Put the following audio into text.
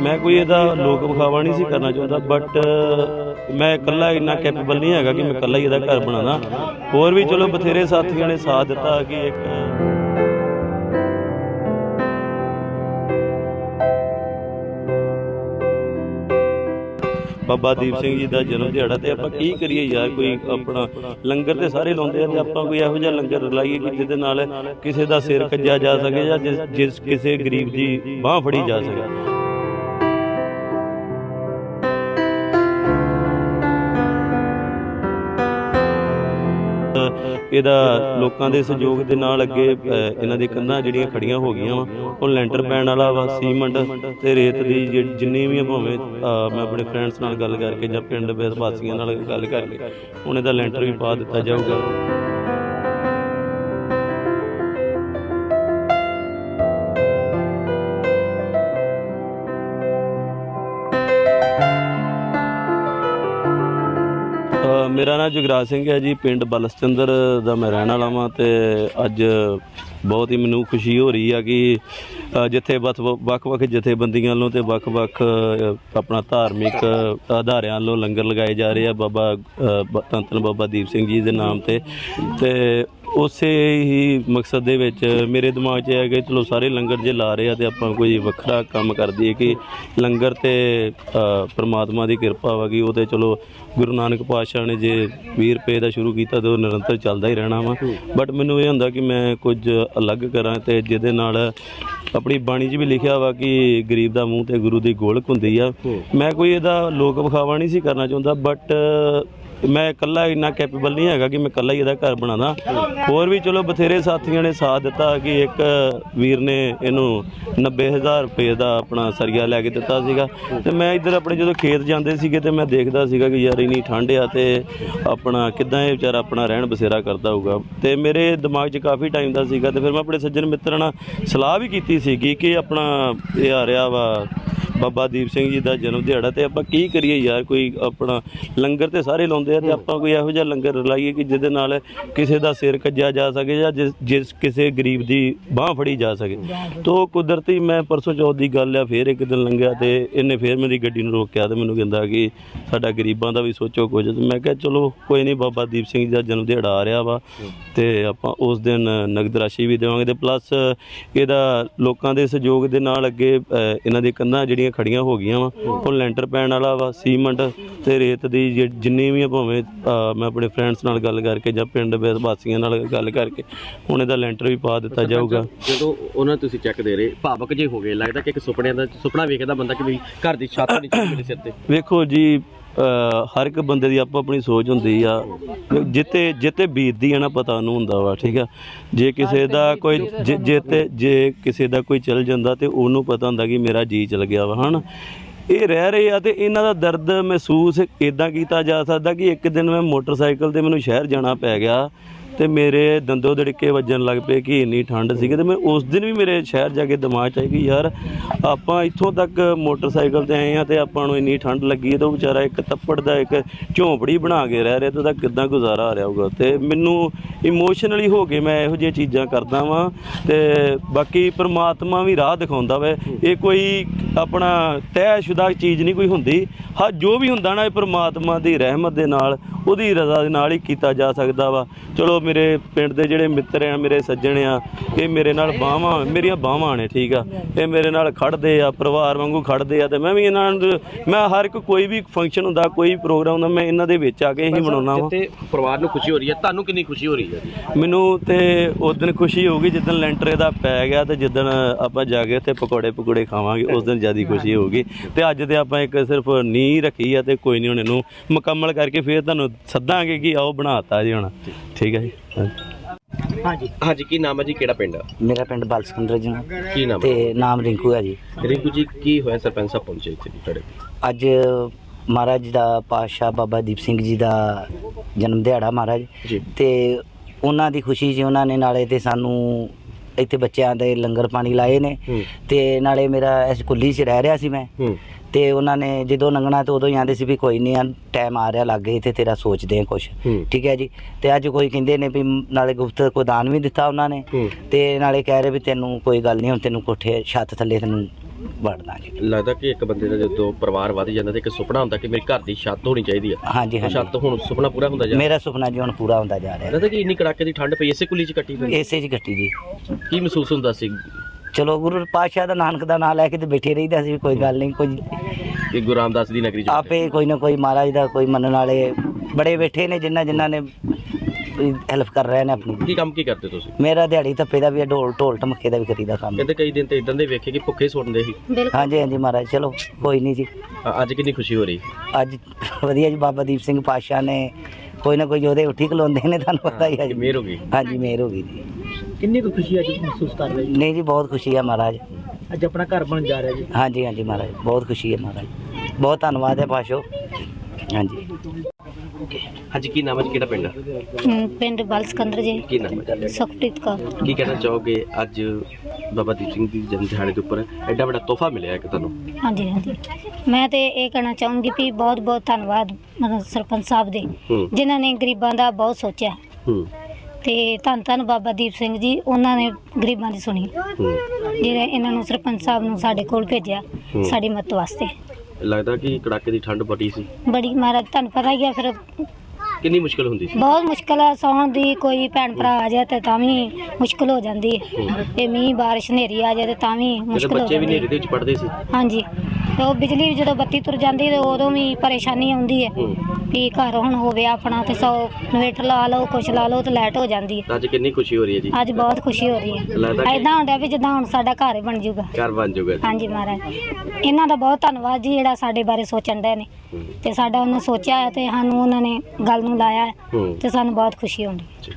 ਮੈਂ ਕੋਈ ਇਹਦਾ ਲੋਕ ਵਿਖਾਵਾ ਨਹੀਂ ਸੀ ਕਰਨਾ ਚਾਹੁੰਦਾ ਬਟ ਮੈਂ ਇਕੱਲਾ ਇੰਨਾ ਕੈਪੇਬਲ ਨਹੀਂ ਹੈਗਾ ਕਿ ਮੈਂ ਇਕੱਲਾ ਹੀ ਇਹਦਾ ਘਰ ਬਣਾਣਾ ਹੋਰ ਵੀ ਚਲੋ ਬਥੇਰੇ ਸਾਥੀਆਂ ਨੇ ਸਾਥ ਦਿੱਤਾ ਕਿ ਇੱਕ ਬਾਬਾ ਦੀਪ ਸਿੰਘ ਜੀ ਦਾ ਜਨਮ ਦਿਹਾੜਾ ਤੇ ਆਪਾਂ ਕੀ ਕਰੀਏ ਯਾਰ, ਕੋਈ ਆਪਣਾ ਲੰਗਰ ਤੇ ਸਾਰੇ ਲਾਉਂਦੇ ਆ ਤੇ ਆਪਾਂ ਕੋਈ ਇਹੋ ਜਿਹਾ ਲੰਗਰ ਲਾਈਏ ਕਿ ਜਿਹਦੇ ਨਾਲ ਕਿਸੇ ਦਾ ਸਿਰ ਕੱਜਿਆ ਜਾ ਸਕੇ ਜਾਂ ਜਿਸ ਜਿਸ ਕਿਸੇ ਗਰੀਬ ਦੀ ਬਾਹ ਫੜੀ ਜਾ ਸਕੇ। ਇਹਦਾ ਲੋਕਾਂ ਦੇ ਸਹਿਯੋਗ ਦੇ ਨਾਲ ਅੱਗੇ ਇਹਨਾਂ ਦੀ ਕੰਧਾਂ ਜਿਹੜੀਆਂ ਖੜੀਆਂ ਹੋ ਗਈਆਂ ਵਾ, ਉਹ ਲੈਂਟਰ ਪੈਣ ਵਾਲਾ ਵਾ, ਸੀਮੈਂਟ ਤੇ ਰੇਤ ਦੀ ਜਿਹੜੀ- ਜਿੰਨੀ ਵੀ ਭਾਵੇਂ ਮੈਂ ਆਪਣੇ ਫਰੈਂਡਸ ਨਾਲ ਗੱਲ ਕਰਕੇ ਜਾਂ ਪਿੰਡ ਵਾਸੀਆਂ ਨਾਲ ਗੱਲ ਕਰਕੇ, ਹੁਣ ਦਾ ਲੈਂਟਰ ਵੀ ਪਾ ਦਿੱਤਾ ਜਾਊਗਾ। ਮੇਰਾ ਨਾਮ ਜਗਰਾਜ ਸਿੰਘ ਹੈ ਜੀ, ਪਿੰਡ ਬਲਸਚੰਦਰ ਦਾ ਮੈਂ ਰਹਿਣ ਵਾਲਾ ਵਾਂ ਤੇ ਅੱਜ ਬਹੁਤ ਹੀ ਮੈਨੂੰ ਖੁਸ਼ੀ ਹੋ ਰਹੀ ਆ ਕਿ ਜਿੱਥੇ ਵੱਖ- ਵੱਖ-ਵੱਖ ਜਥੇਬੰਦੀਆਂ ਵੱਲੋਂ ਤੇ ਵੱਖ-ਵੱਖ ਆਪਣਾ ਧਾਰਮਿਕ ਆਧਾਰਿਆਂ ਵੱਲੋਂ ਲੰਗਰ ਲਗਾਏ ਜਾ ਰਹੇ ਆ। ਬਾਬਾ ਧੰਨ ਬਾਬਾ ਦੀਪ ਸਿੰਘ ਜੀ ਦੇ ਨਾਮ ਤੇ। ਤੇ ਉਸੇ ਹੀ ਮਕਸਦ ਦੇ ਵਿੱਚ ਮੇਰੇ ਦਿਮਾਗ 'ਚ ਹੈ ਕਿ ਚਲੋ ਸਾਰੇ ਲੰਗਰ ਜੇ ਲਾ ਰਹੇ ਆ ਤੇ ਆਪਾਂ ਕੋਈ ਵੱਖਰਾ ਕੰਮ ਕਰ ਦਈਏ ਕਿ ਲੰਗਰ ਤੇ ਪ੍ਰਮਾਤਮਾ ਦੀ ਕਿਰਪਾ ਵਾ ਕਿ ਉਹ ਤੇ ਚਲੋ ਗੁਰੂ ਨਾਨਕ ਪਾਤਸ਼ਾਹ ਨੇ ਜੇ 20 ਰੁਪਏ ਦਾ ਸ਼ੁਰੂ ਕੀਤਾ ਤੇ ਉਹ ਨਿਰੰਤਰ ਚੱਲਦਾ ਹੀ ਰਹਿਣਾ ਵਾ। ਬਟ ਮੈਨੂੰ ਇਹ ਹੁੰਦਾ ਕਿ ਮੈਂ ਕੁਝ ਅਲੱਗ ਕਰਾਂ ਤੇ ਜਿਹਦੇ ਨਾਲ ਆਪਣੀ ਬਾਣੀ 'ਚ ਵੀ ਲਿਖਿਆ ਵਾ ਕਿ ਗਰੀਬ ਦਾ ਮੂੰਹ ਤੇ ਗੁਰੂ ਦੀ ਗੋਲਕ ਹੁੰਦੀ ਆ। ਮੈਂ ਕੋਈ ਇਹਦਾ ਲੋਕ ਵਿਖਾਵਾ ਨਹੀਂ ਸੀ ਕਰਨਾ ਚਾਹੁੰਦਾ ਬਟ ਮੈਂ ਇਕੱਲਾ ਇੰਨਾ ਕੈਪੇਬਲ ਨਹੀਂ ਹੈਗਾ ਕਿ ਮੈਂ ਇਕੱਲਾ ਹੀ ਇਹਦਾ ਘਰ ਬਣਾਣਾ ਹੋਰ ਵੀ ਚਲੋ ਬਥੇਰੇ ਸਾਥੀਆਂ ਨੇ ਸਾਥ ਦਿੱਤਾ ਕਿ ਇੱਕ ਵੀਰ ਨੇ ਇਹਨੂੰ 90000 ਰੁਪਏ ਦਾ ਆਪਣਾ ਸਰੀਆ ਲੈ ਕੇ ਦਿੱਤਾ ਸੀਗਾ। ਤੇ ਮੈਂ ਇੱਧਰ ਆਪਣੇ ਜਦੋਂ ਖੇਤ ਜਾਂਦੇ ਸੀਗੇ ਤੇ ਮੈਂ ਦੇਖਦਾ ਸੀਗਾ ਕਿ ਯਾਰ ਇਨੀ ਠੰਡ ਆ ਤੇ ਆਪਣਾ ਕਿਦਾਂ ਇਹ ਵਿਚਾਰਾ ਆਪਣਾ ਰਹਿਣ ਬਸੇਰਾ ਕਰਦਾ ਹੋਊਗਾ। ਤੇ ਮੇਰੇ ਦਿਮਾਗ 'ਚ ਕਾਫੀ ਟਾਈਮ ਦਾ ਸੀਗਾ ਤੇ ਫਿਰ ਮੈਂ ਆਪਣੇ ਸੱਜਣ ਮਿੱਤਰਾਂ ਨਾਲ ਸਲਾਹ ਵੀ ਕੀਤੀ ਸੀਗੀ ਕਿ ਆਪਣਾ ਇਹ ਆ ਰਿਹਾ ਵਾ ਬਾਬਾ ਦੀਪ ਸਿੰਘ ਜੀ ਦਾ ਜਨਮ ਦਿਹਾੜਾ ਤੇ ਆਪਾਂ ਕੀ ਕਰੀਏ ਯਾਰ ਕੋਈ ਆਪਣਾ ਲੰਗਰ ਤੇ ਸਾਰੇ ਲਾਉਂਦੇ ਆ ਤੇ ਆਪਾਂ ਕੋਈ ਇਹੋ ਜਿਹਾ ਲੰਗਰ ਲਾਈਏ ਕਿ ਜਿਹਦੇ ਨਾਲ ਕਿਸੇ ਦਾ ਸਿਰ ਕੱਜਿਆ ਜਾ ਸਕੇ ਜਾਂ ਜਿਸ ਜਿਸ ਕਿਸੇ ਗਰੀਬ ਦੀ ਬਾਹ ਫੜੀ ਜਾ ਸਕੇ। ਤੋ ਕੁਦਰਤੀ ਮੈਂ ਪਰਸੋਂ ਚੌਥ ਦੀ ਗੱਲ ਆ ਫੇਰ ਇੱਕ ਦਿਨ ਲੰਘਿਆ ਤੇ ਇਹਨੇ ਫੇਰ ਮੇਰੀ ਗੱਡੀ ਨੂੰ ਰੋਕਿਆ ਤੇ ਮੈਨੂੰ ਕਹਿੰਦਾ ਕਿ ਸਾਡਾ ਗਰੀਬਾਂ ਦਾ ਵੀ ਸੋਚੋ ਕੁਝ। ਤੇ ਮੈਂ ਕਿਹਾ ਚਲੋ ਕੋਈ ਨਹੀਂ ਬਾਬਾ ਦੀਪ ਸਿੰਘ ਜੀ ਦਾ ਜਨਮ ਦਿਹਾੜਾ ਆ ਰਿਹਾ ਵਾ ਤੇ ਆਪਾਂ ਉਸ ਦਿਨ ਨਗਦ ਰਾਸ਼ੀ ਵੀ ਦੇਵਾਂਗੇ ਤੇ ਪਲੱਸ ਇਹਦਾ ਲੋਕਾਂ ਦੇ ਸਹਿਯੋਗ ਦੇ ਨਾਲ ਅੱਗੇ ਅ, ਇਹਨਾਂ ਦੀ ਕੰਧਾਂ ਜਿਹੜੀਆਂ ਖੜੀਆਂ ਹੋ ਗਈਆਂ ਵਾ ਉਹ ਲੈਂਟਰ ਪੈਣ ਵਾਲਾ ਵਾ ਸੀਮੈਂਟ ਤੇ ਰੇਤ ਦੀ ਜਿ- ਜਿੰਨੀ ਵੀ ਆ ਭਾਵੇਂ ਅ, ਮੈਂ ਆਪਣੇ ਫਰੈਂਡਸ ਨਾਲ ਗੱਲ ਕਰਕੇ ਜਾਂ ਪਿੰਡ ਦੇ ਵਾਸੀਆਂ ਨਾਲ ਗੱਲ ਕਰਕੇ ਹੁਣ ਇਹਦਾ ਲੈਂਟਰ ਵੀ ਪਾ ਦਿੱਤਾ ਜਾਊਗਾ। ਜਦੋਂ ਉਹਨਾਂ ਨੂੰ ਤੁਸੀਂ ਚੈੱਕ ਦੇ ਰਹੇ ਭਾਵਕ ਜੇ ਹੋ ਗਏ ਲੱਗਦਾ ਕਿ ਇੱਕ ਸੁਪਨਿਆਂ ਦਾ ਸੁਪਨਾ ਵੇਖਦਾ ਬੰਦਾ ਕਿ ਵੀ ਘਰ ਦੀ ਛੱਤ ਨਹੀਂ ਚਾਹੀਦੀ ਮੇਰੇ ਸਿਰ ਤੇ। ਵੇਖੋ ਜੀ ਹਰ ਇੱਕ ਬੰਦੇ ਦੀ ਆਪੋ ਆਪਣੀ ਸੋਚ ਹੁੰਦੀ ਆ। ਜਿੱਤੇ ਜਿੱਤੇ ਬੀਤਦੀ ਆ ਨਾ ਪਤਾ ਉਹਨੂੰ ਹੁੰਦਾ ਵਾ ਠੀਕ ਆ? ਜੇ ਕਿਸੇ ਦਾ ਕੋਈ ਜੇ- ਜੇ ਕਿਸੇ ਦਾ ਕੋਈ ਚਲ ਜਾਂਦਾ ਤੇ ਉਹਨੂੰ ਪਤਾ ਹੁੰਦਾ ਕਿ ਮੇਰਾ ਜੀ ਚਲ ਗਿਆ ਵਾ ਹਨਾ? ਇਹ ਰਹਿ ਰਹੇ ਆ ਤੇ ਇਹਨਾਂ ਦਾ ਦਰਦ ਮਹਿਸੂਸ ਇਦਾਂ ਕੀਤਾ ਜਾ ਸਕਦਾ ਕਿ ਇੱਕ ਦਿਨ ਮੈਂ ਮੋਟਰਸਾਈਕਲ ਤੇ ਮੈਨੂੰ ਸ਼ਹਿਰ ਜਾਣਾ ਪੈ ਗਿਆ ਤੇ ਮੇਰੇ ਦੰਦੋ ਦੜਕੇ ਵੱਜਣ ਲੱਗ ਪਏ ਕਿ ਇੰਨੀ ਠੰਡ ਸੀਗੀ ਤੇ ਮੈਂ ਉਸ ਦਿਨ ਵੀ ਮੇਰੇ ਸ਼ਹਿਰ ਜਾ ਕੇ ਦਿਮਾਗ 'ਚ ਆਈ ਕਿ ਯਾਰ ਆਪਾਂ ਇੱਥੋਂ ਤੱਕ ਮੋਟਰਸਾਈਕਲ ਤੇ ਆਏ ਆ ਤੇ ਆਪਾਂ ਨੂੰ ਇੰਨੀ ਠੰਡ ਲੱਗੀ ਹੈ ਤੇ ਉਹ ਵਿਚਾਰਾ ਇੱਕ ਤੱਪੜ ਦਾ ਇੱਕ ਝੌਂਪੜੀ ਬਣਾ ਕੇ ਰਹਿ ਰਿਹਾ ਤੇ ਉਹਦਾ ਕਿੱਦਾਂ ਗੁਜ਼ਾਰਾ ਆ ਰਿਹਾ ਹੋਊਗਾ। ਤੇ ਮੈਨੂੰ ਇਮੋਸ਼ਨਲੀ ਹੋ ਕੇ ਮੈਂ ਇਹੋ ਜਿਹੀਆਂ ਚੀਜ਼ਾਂ ਕਰਦਾ ਵਾਂ ਤੇ ਬਾਕੀ ਪ੍ਰਮਾਤਮਾ ਵੀ ਰਾਹ ਦਿਖਾਉਂਦਾ ਵਾ। ਇਹ ਕੋਈ ਆਪਣਾ ਤੈਅਸ਼ੁਦਾ ਚੀਜ਼ ਨਹੀਂ ਕੋਈ ਹੁੰਦੀ। ਹਾਂ, ਜੋ ਵੀ ਹੁੰਦਾ ਨਾ ਇਹ ਪ੍ਰਮਾਤਮਾ ਦੀ ਰਹਿਮਤ ਦੇ ਨਾਲ, ਉਹਦੀ ਰਜ਼ਾ ਦੇ ਨਾਲ ਹੀ ਕੀਤਾ ਜਾ ਸਕਦਾ ਵਾ। ਚਲੋ ਮੇਰੇ ਪਿੰਡ ਦੇ ਜਿਹੜੇ ਮਿੱਤਰ ਆ ਮੇਰੇ ਸੱਜਣ ਆ ਇਹ ਮੇਰੇ ਨਾਲ ਬਾਹਾਂ ਮੇਰੀਆਂ ਬਾਹਾਂ ਨੇ ਠੀਕ ਆ। ਇਹ ਮੇਰੇ ਨਾਲ ਖੜਦੇ ਆ ਪਰਿਵਾਰ ਵਾਂਗੂ ਖੜਦੇ ਆ ਤੇ ਮੈਂ ਵੀ ਇਹਨਾਂ ਨੂੰ ਮੈਂ ਹਰ ਇੱਕ ਕੋਈ ਵੀ ਫੰਕਸ਼ਨ ਹੁੰਦਾ ਕੋਈ ਪ੍ਰੋਗਰਾਮ ਹੁੰਦਾ ਮੈਂ ਇਹਨਾਂ ਦੇ ਵਿੱਚ ਆ ਕੇ ਹੀ ਬਣਾਉਣਾ ਵਾ। ਜਿੱਤੇ ਪਰਿਵਾਰ ਨੂੰ ਖੁਸ਼ੀ ਹੋ ਰਹੀ ਹੈ ਤੁਹਾਨੂੰ ਕਿੰਨੀ ਖੁਸ਼ੀ ਹੋ ਰਹੀ ਹੈ? ਮੈਨੂੰ ਤੇ ਉਸ ਦਿਨ ਖੁਸ਼ੀ ਹੋਊਗੀ ਜਿੱਦਣ ਲੈਂਟਰ ਇਹਦਾ ਪੈ ਗਿਆ ਤੇ ਜਿੱਦਣ ਆਪਾਂ ਜਾ ਕੇ ਉੱਥੇ ਪਕੌੜੇ ਪਕੌੜੇ ਖਾਵਾਂਗੇ ਉਸ ਦਿਨ ਜ਼ਿਆਦਾ ਖੁਸ਼ੀ ਹੋਊਗੀ। ਤੇ ਅੱਜ ਤੇ ਆਪਾਂ ਇੱਕ ਸਿਰਫ ਨੀਂਹ ਰੱਖੀ ਆ ਤੇ ਕੋਈ ਨਹੀਂ ਹੁਣ ਇਹਨੂੰ ਮੁਕੰਮਲ ਕਰਕੇ ਫੇਰ ਤੁਹਾਨੂੰ ਸੱਦਾਂਗੇ ਕਿ ਆਓ ਬਣਾਤਾ ਜੀ ਹੁਣ। ਠੀਕ ਹੈ ਜੀ। ਹਾਂਜੀ। ਹਾਂਜੀ ਕੀ ਨਾਮ ਹੈ ਜੀ? ਕਿਹੜਾ ਪਿੰਡ? ਮੇਰਾ ਪਿੰਡ ਬਲਸਕੰਦਰ ਜੀ। ਕੀ ਨਾਮ ਹੈ? ਤੇ ਨਾਮ ਰਿੰਕੂ ਹੈ ਜੀ। ਰਿੰਕੂ ਜੀ ਕੀ ਹੋਇਆ ਸਰਪੰਚ ਸਾਹਿਬ ਪਹੁੰਚੇ ਇੱਥੇ ਜੀ ਤੁਹਾਡੇ? ਅੱਜ ਮਹਾਰਾਜ ਦਾ ਪਾਤਸ਼ਾਹ ਬਾਬਾ ਦੀਪ ਸਿੰਘ ਜੀ ਦਾ ਜਨਮ ਦਿਹਾੜਾ ਮਹਾਰਾਜ। ਜੀ। ਤੇ ਉਹਨਾਂ ਦੀ ਖੁਸ਼ੀ 'ਚ ਉਹਨਾਂ ਨੇ ਨਾਲੇ ਤੇ ਸਾਨੂੰ ਇੱਥੇ ਬੱਚਿਆਂ ਦੇ ਲੰਗਰ ਪਾਣੀ ਲਾਏ ਨੇ। ਹੂੰ। ਤੇ ਨਾਲੇ ਮੇਰਾ ਇਸ ਕੁੱਲੀ 'ਚ ਰਹਿ ਰਿਹਾ ਸੀ ਮੈਂ। ਹੂੰ। ਤੇ ਉਹਨਾਂ ਨੇ ਜਦੋਂ ਲੰਘਣਾ ਤੇ ਉਦੋਂ ਹੀ ਆਂਦੇ ਸੀ ਵੀ ਕੋਈ ਨਹੀਂ ਆ ਟਾਈਮ ਆ ਰਿਹਾ ਲੱਗੇ ਤੇ ਤੇਰਾ ਸੋਚਦੇ ਆ ਕੁਛ। ਹੂੰ। ਠੀਕ ਹੈ ਜੀ? ਤੇ ਅੱਜ ਕੋਈ ਕਹਿੰਦੇ ਨੇ ਵੀ ਨਾਲੇ ਗੁਫਤ ਕੋ ਦਾਨ ਵੀ ਦਿੱਤਾ ਉਹਨਾਂ ਨੇ ਹੂੰ। ਤੇ ਨਾਲੇ ਕਹਿ ਰਹੇ ਵੀ ਤੈਨੂੰ ਕੋਈ ਗੱਲ ਨਹੀਂ ਹੁਣ ਤੈਨੂੰ ਕੋਠੇ ਛੱਤ ਥੱਲੇ ਤੈਨੂੰ ਵੜ ਦਾਂਗੇ ਲੱਗਦਾ ਕਿ ਇੱਕ ਬੰਦੇ ਦਾ ਜਦੋਂ ਪਰਿਵਾਰ ਵੱਧ ਜਾਂਦਾ ਤੇ ਇੱਕ ਸੁਪਨਾ ਹੁੰਦਾ ਕਿ ਮੇਰੀ ਘਰ ਦੀ ਛੱਤ ਹੋਣੀ ਚਾਹੀਦੀ ਆ। ਹਾਂਜੀ ਉਹ ਹਾਂਜੀ ਛੱਤ ਹੁਣ ਸੁਪਨਾ ਪੂਰਾ ਹੁੰਦਾ ਜਾ ਮੇਰਾ ਸੁਪਨਾ ਜੀ ਹੁਣ ਪੂਰਾ ਹੁੰਦਾ ਜਾ ਰਿਹਾ। ਲੱਗਦਾ ਕਿ ਇੰਨੀ ਕੜਾਕੇ ਦੀ ਠੰਡ ਪਈ ਇਸੇ ਕੁਲੀ ਚ ਕੱਟੀ ਪਈ? ਇਸੇ 'ਚ ਗੱਟੀ ਜੀ। ਕੀ ਮਹਿਸੂਸ ਹੁੰਦਾ ਸੀ? ਚਲੋ ਗੁਰੂ ਪਾਤਸ਼ਾਹ ਦਾ ਨਾਨਕ ਦਾ ਨਾਮ ਲੈ ਕੇ ਤੇ ਬੈਠੇ ਰਹੀਦਾ ਸੀ ਕੋਈ ਗੱਲ ਨਹੀਂ ਕੋਈ ਕਿ ਗੁਰੂ ਰਾਮਦਾਸ ਦੀ ਨਗਰੀ ਚ ਆਪੇ ਕੋਈ ਨਾ ਕੋਈ ਮਹਾਰਾਜ ਦਾ ਕੋਈ ਮੰਨਣ ਵਾਲੇ ਬੜੇ ਬੈਠੇ ਨੇ ਜਿਨ੍ਹਾਂ ਜਿਨ੍ਹਾਂ ਨੇ ਹੈਲਪ ਕਰ ਰਹੇ ਨੇ ਆਪਣੀ। ਕੀ ਕੰਮ ਕੀ ਕਰਦੇ ਤੁਸੀਂ? ਮੇਰਾ ਦਿਹਾੜੀ ਧੱਪੇ ਦਾ ਵੀ ਹੈ, ਢੋਲ ਢੋਲ ਟਮਕੇ ਦਾ ਵੀ ਕਰੀਦਾ ਕੰਮ। ਕਹਿੰਦੇ ਕਈ ਦਿਨ ਤੇ ਇਦਾਂ ਦੇ ਵੇਖੇ ਕਿ ਭੁੱਖੇ ਸੁਣਦੇ ਸੀ। ਹਾਂਜੀ ਹਾਂਜੀ ਮਹਾਰਾਜ ਚਲੋ ਕੋਈ ਨਹੀਂ ਜੀ। ਅ- ਅੱਜ ਕਿੰਨੀ ਖੁਸ਼ੀ ਹੋ ਰਹੀ? ਅੱਜ ਵਧੀਆ ਜੀ ਬਾਬਾ ਦੀਪ ਸਿੰਘ ਪਾਤਸ਼ਾਹ ਨੇ ਕੋਈ ਨਾ ਕੋਈ ਉਹਦੇ ਉੱਠੀ ਖਲੋਂਦੇ ਨੇ ਤੁਹਾਨੂੰ ਪਤਾ ਹੀ ਹੈ ਜੀ। ਮਿਹਰ ਹੋ ਗਈ। ਹਾਂਜੀ ਮਿਹਰ ਹੋ ਗਈ ਜੀ। ਕਿੰਨੀ ਕੁ ਖੁਸ਼ੀ ਅੱਜ ਮਹਿਸੂਸ ਕਰ ਰਹੇ ਜੀ? ਨਹੀਂ ਜੀ ਬਹੁਤ ਖੁਸ਼ੀ ਹੈ ਮਹਾਰਾਜ। ਅੱਜ ਆਪਣਾ ਘਰ ਬਣ ਜਾ ਰਿਹਾ ਜੀ। ਹਾਂਜੀ ਹਾਂਜੀ ਮਹਾਰਾਜ ਬਹੁਤ ਖੁਸ਼ੀ ਹੈ ਮਹਾਰਾਜ। ਬਹੁਤ ਧੰਨਵਾਦ ਹੈ ਪਾਸ਼ੋ। ਹਾਂਜੀ। ਅੱਜ ਕੀ ਨਾਮ ਹੈ ਜੀ? ਕਿਹੜਾ ਪਿੰਡ? ਹਮ, ਪਿੰਡ ਬਲ ਸਿਕੰਦਰ ਜੀ। ਕੀ ਨਾਮ ਹੈ? ਸੁਖਪ੍ਰੀਤ ਕੌਰ। ਕੀ ਕਹਿਣਾ ਚਾਹੋਗੇ? ਅੱਜ ਬਾਬਾ ਦੀਪ ਸਿੰਘ ਦੀ ਜਨਮ ਦਿਹਾੜੇ ਦੇ ਉੱਪਰ ਐਡਾ ਵੱਡਾ ਤੋਹਫਾ ਮਿਲਿਆ ਇੱਕ ਤੁਹਾਨੂੰ? ਹਾਂਜੀ ਹਾਂਜੀ। ਮੈਂ ਤੇ ਇਹ ਕਹਿਣਾ ਚਾਹੂੰਗੀ ਵੀ ਬਹੁਤ ਬਹੁਤ ਧੰਨਵਾਦ ਮਤਲਬ ਸਰਪੰਚ ਸਾਹਿਬ ਦੇ ਹੂੰ ਜਿਨ੍ਹਾਂ ਨੇ ਗਰੀਬਾਂ ਦਾ ਬਹੁਤ ਸੋਚਿਆ। ਹੂੰ ਤੇ ਧੰਨ ਧੰਨ ਬਾਬਾ ਦੀਪ ਸਿੰਘ ਜੀ ਉਹਨਾਂ ਨੇ ਗਰੀਬਾਂ ਦੀ ਸੁਣੀ। ਜਿਹੜੇ ਇਹਨਾਂ ਨੂੰ ਸਰਪੰਚ ਸਾਹਿਬ ਨੂੰ ਸਾਡੇ ਕੋਲ ਭੇਜਿਆ ਹੂੰ। ਸਾਡੀ ਮਦਦ ਵਾਸਤੇ। ਲੱਗਦਾ ਕਿ ਕੜਾਕੇ ਦੀ ਠੰਡ ਬੜੀ ਸੀ। ਬੜੀ ਮਹਾਰਾਜ ਤੁਹਾਨੂੰ ਪਤਾ ਹੀ ਆ ਫਿਰ ਕਿੰਨੀ ਮੁਸ਼ਕਲ ਹੁੰਦੀ ਸੀ? ਬਹੁਤ ਮੁਸ਼ਕਲ ਆ ਸੌਣ ਦੀ ਕੋਈ ਭੈਣ ਭਰਾ ਆ ਜਾਏ ਤੇ ਤਾਂ ਵੀ ਮੁਸ਼ਕਲ ਹੋ ਜਾਂਦੀ ਹੈ। ਤੇ ਮੀਂਹ ਬਾਰਿਸ਼ ਹਨੇਰੀ ਆ ਜਾਏ ਤੇ ਤਾਂ ਵੀ ਮੁਸ਼ਕਲ ਹੋ ਬੱਚੇ ਵੀ ਜਾਂਦੀ ਹੈ। ਦੇ ਵਿੱਚ ਪੜਦੇ ਸੀ। ਹਾਂਜੀ। ਤੇ ਉਹ ਬਿਜਲੀ ਜਦੋਂ ਬੱਤੀ ਤੁਰ ਜਾਂਦੀ ਤੇ ਉਦੋਂ ਵੀ ਪਰੇਸ਼ਾਨੀ ਆਉਂਦੀ ਹੈ ਹੂੰ। ਵੀ ਘਰ ਹੁਣ ਹੋਵੇ ਆਪਣਾ ਤੇ ਸੌ ਇਨਵੇਟਰ ਲਾ ਲਓ ਕੁਛ ਲਾ ਲਓ ਤੇ ਲਾਈਟ ਹੋ ਜਾਂਦੀ ਹੈ। ਅੱਜ ਕਿੰਨੀ ਖੁਸ਼ੀ ਹੋ ਰਹੀ ਹੈ ਜੀ? ਅੱਜ ਬਹੁਤ ਖੁਸ਼ੀ ਹੋ ਰਹੀ ਲੱਗਦਾ ਹੈ ਕਿ- ਐਦਾਂ ਹੁੰਦਾ ਵੀ ਜਿੱਦਾਂ ਹੁਣ ਸਾਡਾ ਘਰ ਹੀ ਬਣ ਜਾਊਗਾ ਘਰ ਬਣ ਜਾਊਗਾ ਜੀ। ਹਾਂਜੀ ਮਹਾਰਾਜ। ਇਹਨਾਂ ਦਾ ਬਹੁਤ ਧੰਨਵਾਦ ਜੀ ਜਿਹੜਾ ਸਾਡੇ ਬਾਰੇ ਸੋਚਣ ਦੇ ਨੇ। ਹੂੰ, ਤੇ ਸਾਡਾ ਉਹਨਾਂ ਸੋਚਿਆ ਹੈ ਤੇ ਸਾਨੂੰ ਉਹਨਾਂ ਨੇ ਗੱਲ ਨੂੰ ਲਾਇਆ ਹੈ ਹੂੰ। ਤੇ ਸਾਨੂੰ ਬਹੁਤ ਖੁਸ਼ੀ ਹੁੰਦੀ ਜੀ।